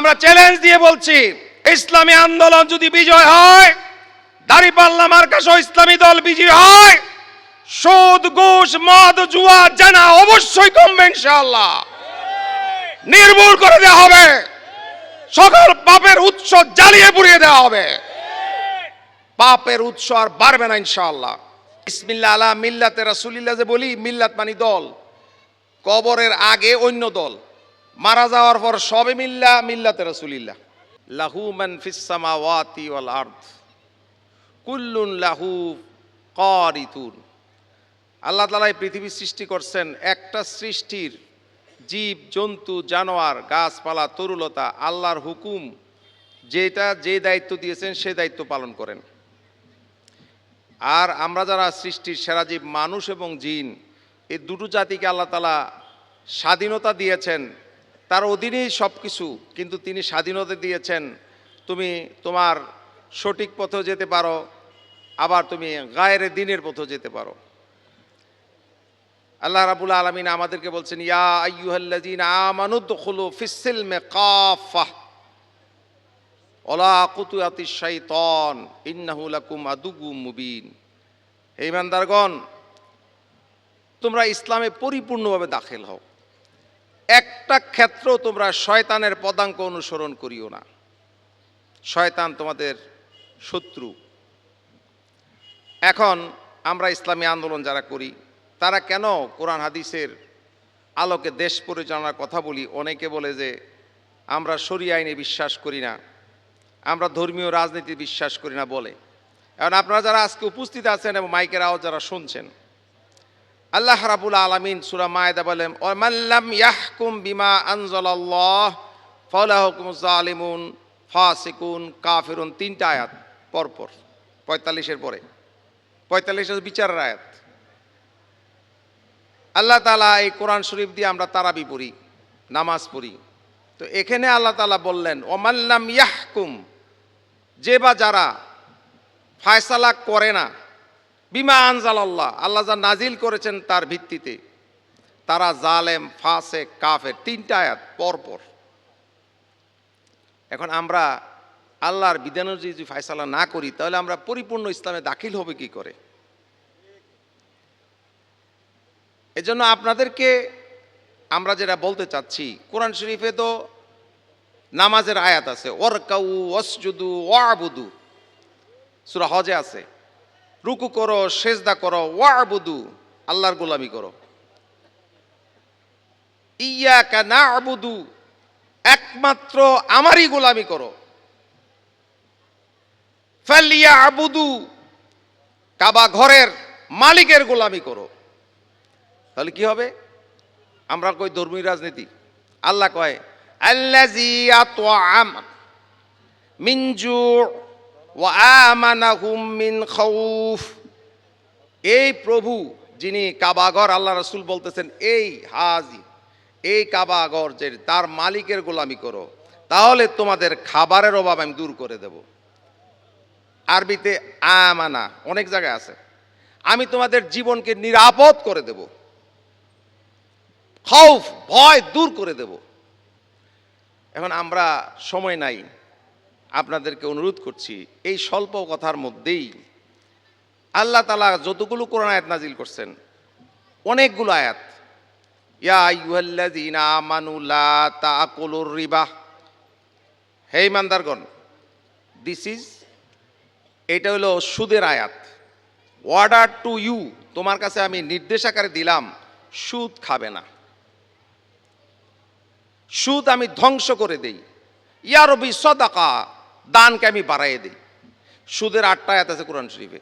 আমরা চ্যালেঞ্জ দিয়ে বলছি, ইসলামী আন্দোলন যদি বিজয় হয় দাড়ি দাঁড়িপাল্লা মার্কাস ইসলামী দল বিজয় হয়, সুদ, ঘুষ, মদ, জুয়া, জানা অবশ্যই কমবে ইনশাআল্লাহ। নির্মূল করে দেওয়া হবে। সকল পাপের উৎস জ্বালিয়ে পুড়িয়ে দেওয়া হবে। পাপের উৎস আর বাড়বে না ইনশাআল্লাহ। ইসমিল্লা আলা মিল্লাতে রাসুলিল্লাহ যে বলি, মিল্লাত মানি দল। কবরের আগে অন্য দল। মারা যাওয়ার পর সবে মিল্লা, মিল্লাতে রাসুলিল্লাহ। লাহু মান ফিস সামাওয়াতি ওয়াল আরদ। কুল্লুন লাহু কারিতুন। আল্লাহ তালা এই পৃথিবী সৃষ্টি করছেন একটা সৃষ্টির জীব, জন্তু, জানোয়ার, গাছপালা, তরুলতা, আল্লাহর হুকুম, যেটা যে দায়িত্ব দিয়েছেন সে দায়িত্ব পালন করেন। আর আমরা যারা সৃষ্টির সেরা জীব, মানুষ এবং জিন, এই দুটো জাতিকে আল্লাহ তালা স্বাধীনতা দিয়েছেন। তার অধীনেই সব কিছু কিন্তু তিনি স্বাধীনতা দিয়েছেন। তুমি তোমার সঠিক পথেও যেতে পারো, আবার তুমি গায়ের দিনের পথেও যেতে পারো। আল্লাহ রাবুল আলমিন আমাদেরকে বলছেন, ইয়া আইয়ুহাল্লাযীনা আমানুদখুলু ফিস-সিলমি কাফা ওলা কুতুয়াতি শাইতান ইন্নাহু লাকুম আদুগুম মুবিন। হে ইমানদারগণ তোমরা ইসলামে পরিপূর্ণভাবে দাখিল হও। একটা ক্ষেত্র তোমরা শয়তানের পদাঙ্ক অনুসরণ করিও না। শয়তান তোমাদের শত্রু। এখন আমরা ইসলামী আন্দোলন যারা করি, তারা কেন কোরআন হাদিসের আলোকে দেশ পরিচালনার কথা বলি? অনেকে বলে যে, আমরা সরি আইনে বিশ্বাস করি না, আমরা ধর্মীয় রাজনীতি বিশ্বাস করি না বলে। এখন আপনারা যারা আজকে উপস্থিত আছেন এবং মাইকের আওয়াজ যারা শুনছেন আল্লাহ রাবুল আলমিন সুরা মায়দা বলেন ওমাল্লাম ইয়াহকুম বিমা আনজালাল্লাহ ফলাহকুম জালিমুন, ফাসিকুন, কাফিরুন, তিনটা আয়াত পরপর, পঁয়তাল্লিশের পরে। পঁয়তাল্লিশের বিচারের আয়াত। আল্লাহ তালা এই কোরআন শরীফ দিয়ে আমরা তারাবি পড়ি, নামাজ পড়ি। তো এখানে আল্লাহ তালা বললেন ওমাল্লাম ইয়াহকুম, যে বা যারা ফায়সালা করে না বিমা আনজাল আল্লাহ। আল্লাহ যা নাজিল করেছেন তার ভিত্তিতে। তারা জালেম ফাসে কাফের, তিনটা আয়াত পরপর। এখন আমরা আল্লাহর বিধানের যদি ফায়সালা না করি, তাহলে আমরা পরিপূর্ণ ইসলামে দাখিল হবে কি করে? এজন্য আপনাদেরকে আমরা যেটা বলতে চাচ্ছি, কোরআন শরীফে তো নামাজের আয়াত আছে ওর কাউ ওসজুদু ওয়াবুদু সুরা হজে আছে। রুকু করো, সেজদা করো, ওয়াবুদু, আল্লাহর গোলামি করো। ইয়া না আবুদু একমাত্র আমারই গোলামি করো। ফালিয়া আবুদু কাবা ঘরের মালিকের গোলামি করো। তাহলে কি হবে? আমরা কই ধর্মীয় রাজনীতি? আল্লাহ কয় আল্লাজি আতআম ওয়া আমানাহুম মিন খাউফ। এই প্রভু যিনি কাবাগর আল্লাহ রসুল বলতেছেন, এই হাজি, এই কাবাগর যে তার মালিকের গোলামি করো, তাহলে তোমাদের খাবারের অভাব আমি দূর করে দেব। আরবিতে আমানা, অনেক জায়গায় আছে। আমি তোমাদের জীবনকে নিরাপদ করে দেব। খৌফ ভয় দূর করে দেব। এখন আমরা সময় নাই। আপনাদেরকে অনুরোধ করছি, এই স্বল্প কথার মধ্যেই আল্লাহ তালা যতগুলো কোরআন আয়াত নাজিল করছেন, অনেকগুলো আয়াত। রিবা। হে ইমানদারগণ দিস ইজ এটা হলো সুদের আয়াত। অর্ডার টু ইউ তোমার কাছে আমি নির্দেশ আকারে দিলাম, সুদ খাবে না। সুদ আমি ধ্বংস করে দেই। ইয়ারবি সদাকা দানকে আমি বাড়াইয়ে দিই। সুদের আটটা আয়াত আছে কোরআন শরীফে।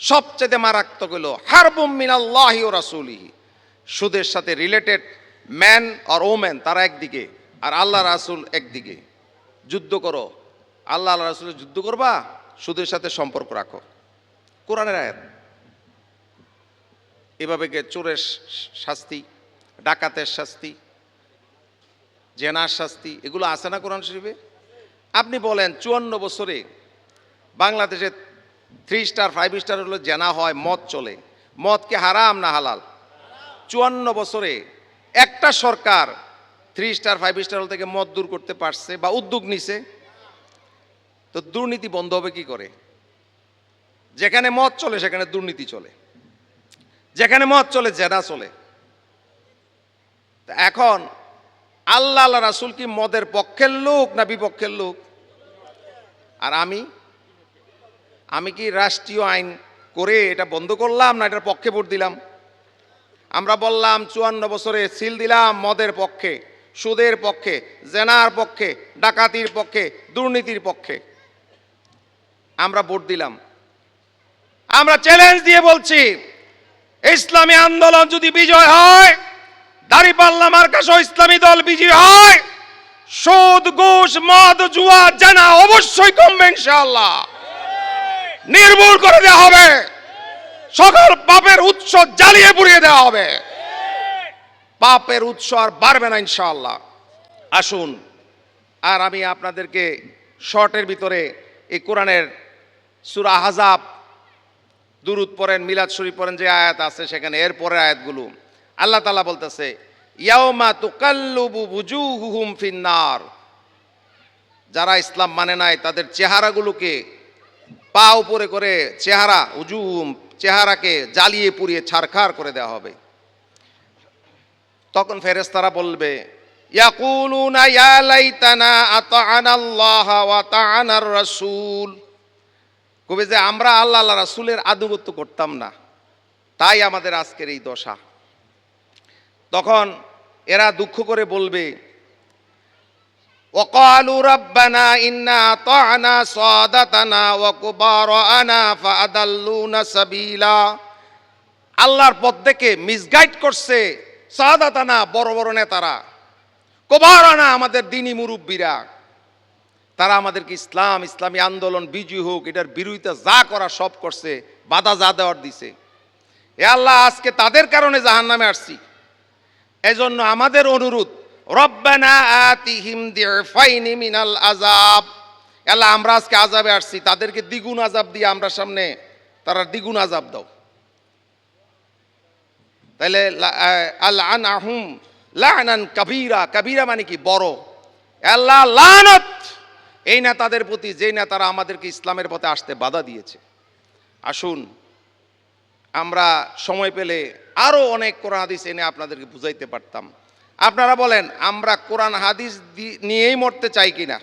সবচেয়ে মারাত্মক হলো, হারবুম মিনাল্লাহি ও রাসূলিহি। সুদের সাথে রিলেটেড ম্যান আর ওম্যান তারা একদিকে, আর আল্লাহ রাসূল একদিকে। যুদ্ধ করো। আল্লাহ আল্লাহ রাসূলের যুদ্ধ করবা, সুদের সাথে সম্পর্ক রাখো। কোরআনের আয়াত। এভাবে গে চোরের শাস্তি, ডাকাতের শাস্তি, জেনার শাস্তি, এগুলো আছে না কোরআন শরীফে? আপনি বলেন চুয়ান্ন বছরে বাংলাদেশে থ্রি স্টার ফাইভ স্টার হলো জেনা হয়, মদ চলে। মদকে হারাম না হালাল? চুয়ান্ন বছরে একটা সরকার থ্রি স্টার ফাইভ স্টার থেকে মদ দূর করতে পারছে বা উদ্যোগ নিছে, তো দুর্নীতি বন্ধ হবে কি করে? যেখানে মদ চলে, সেখানে দুর্নীতি চলে। যেখানে মদ চলে, জেনা চলে। তা এখন আল্লাহ আল্লাহ রাসুল কি মদের পক্ষের লোক না বিপক্ষের লোক? আর আমি? আমি কি রাষ্ট্রীয় আইন করে এটা বন্ধ করলাম না এটার পক্ষে ভোট দিলাম? আমরা বললাম চুয়ান্ন বছরে সিল দিলাম মদের পক্ষে, সুদের পক্ষে, জেনার পক্ষে, ডাকাতির পক্ষে, দুর্নীতির পক্ষে। আমরা ভোট দিলাম। আমরা চ্যালেঞ্জ দিয়ে বলছি, ইসলামী আন্দোলন যদি বিজয় হয় দাঁড়িপাল্লা মার্কাস ও ইসলামী দল বিজয় হয়। সুদ, ঘুষ, মদ, জুয়া, জানা অবশ্যই কমবে ইনশাআল্লাহ। নির্মূল করে দেওয়া হবে। সকল পাপের উৎস জ্বালিয়ে পুড়িয়ে দেওয়া হবে। পাপের উৎস আর বাড়বে না ইনশাআল্লাহ। আসুন, আর আমি আপনাদেরকে শর্টের ভিতরে এই কোরআনের সুরা হাজাব দুরুদ পড়েন, মিলাদ শরীফ পড়েন যে আয়াত আছে সেখানে এর পরের আয়াতগুলো। আল্লাহ তালা বলতেছে, ইয়াউমা তুকাল্লুবু বুজুহুহুম ফিন্নার। যারা ইসলাম মানে নাই, তাদের চেহারাগুলোকে পা উপরে করে চেহারা উজুহুম চেহারাকে জ্বালিয়ে পুড়িয়ে ছারখার করে দেওয়া হবে। তখন ফেরেশতারা বলবে কবে যে, আমরা আল্লাহ রাসূলের আনুগত্য করতাম না। তাই আমাদের আজকের এই দশা। তখন এরা দুঃখ করে বলবে وقالوا ربنا إنا أطعنا صادتنا وكبارنا فأضلونا سبيلا আল্লাহর পথ দেখে মিসগাইড করছে সাদাতানা বড় বড় নেতারা কোবারানা আমাদের দিনী মুরব্বীরা তারা আমাদেরকে ইসলাম ইসলামী আন্দোলন বিজয়ী হোক এটার বিরোধিতা যা করা সব করছে বাধা যা দেওয়ার দিছে এ আল্লাহ আজকে তাদের কারণে জাহান নামে আসছি এজন্য আমাদের অনুরোধ, রব্বানা আতিহিম দিরফাইনি মিনাল আযাব। আল্লাহ আমরা আজকে আজাবে আসছি, তাদেরকে দ্বিগুণ আজাব দিয়ে আমরা সামনে তারা দ্বিগুণ আজাব দাও। তাহলে আল্লাহ আনহুম লানান কাবীরা কাবীরা মানে কি? বড়। আল্লাহ লানত! এই নেতাদের প্রতি, যেই নেতারা আমাদেরকে ইসলামের পথে আসতে বাধা দিয়েছে। আসুন আমরা সময় পেলে আরও অনেক কোরআন হাদিস এনে আপনাদেরকে বুঝাইতে পারতাম। আপনারা বলেন, আমরা কোরআন হাদিস নিয়েই মরতে চাই কিনা?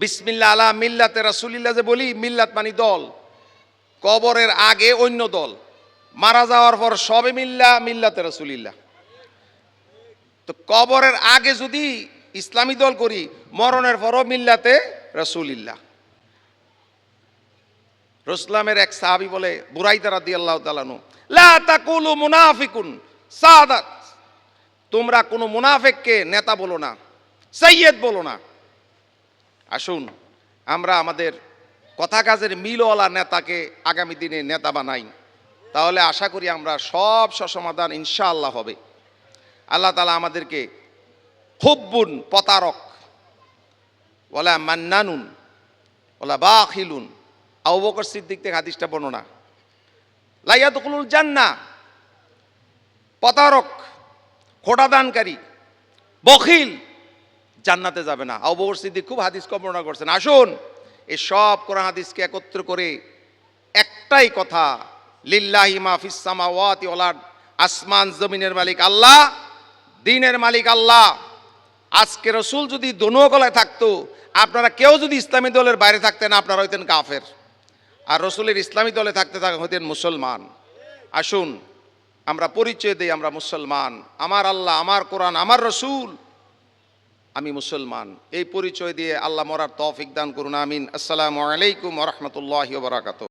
বিসমিল্লা আলা মিল্লাতে রাসুলিল্লাহ যে বলি, মিল্লাত মানি দল। কবরের আগে অন্য দল। মারা যাওয়ার পর সবে মিল্লা, মিল্লাতে রাসুলিল্লাহ। তো কবরের আগে যদি ইসলামী দল করি, মরণের পরও মিল্লাতে রাসুলিল্লাহ। রসলামের এক সাহাবি বলে বুরাইদা রাদি আল্লাহ তালানু লা তাকুলু মুনাফিকুন, সাদাত, তোমরা কোনো মুনাফেককে নেতা বলো না, সৈয়দ বলো না। আসুন, আমরা আমাদের কথা কাজের মিলওয়ালা নেতাকে আগামী দিনে নেতা বানাই। তাহলে আশা করি আমরা সব সমাধান ইনশাআল্লাহ হবে। আল্লাহ তালা আমাদেরকে হুব্বুন প্রতারক ওলা মান্নানুন ওলা বাখিলুন আবু বকর সিদ্দিক থেকে হাদিসটা বর্ণনা। লাইয়াতুকুল জান্না, প্রতারক খোটাদানকারী বখিল, জান্নাতে যাবে না। আবু বকর সিদ্দিক খুব হাদিস বর্ণনা করছেন। আসুন, এই সব কোরআন হাদিসকে একত্র করে একটাই কথা, লিল্লাহি মাহফিস সামাওয়াতি ওয়াল আসমান জমিনের মালিক আল্লাহ, দিনের মালিক আল্লাহ। আজকে রসুল যদি দোনো গলায় থাকতো, আপনারা কেউ যদি ইসলামী দলের বাইরে থাকতেন, আপনারা হইতেন কাফের। আর রসুলের ইসলামী দলে থাকতে থাকা হতেন মুসলমান। আসুন, আমরা পরিচয় দিই আমরা মুসলমান। আমার আল্লাহ, আমার কোরআন, আমার রসুল। আমি মুসলমান। এই পরিচয় দিয়ে আল্লাহ মরার তফিক দান করুন, আমিন। আসসালামু আলাইকুম রহমতুল্লাহ বারাকাত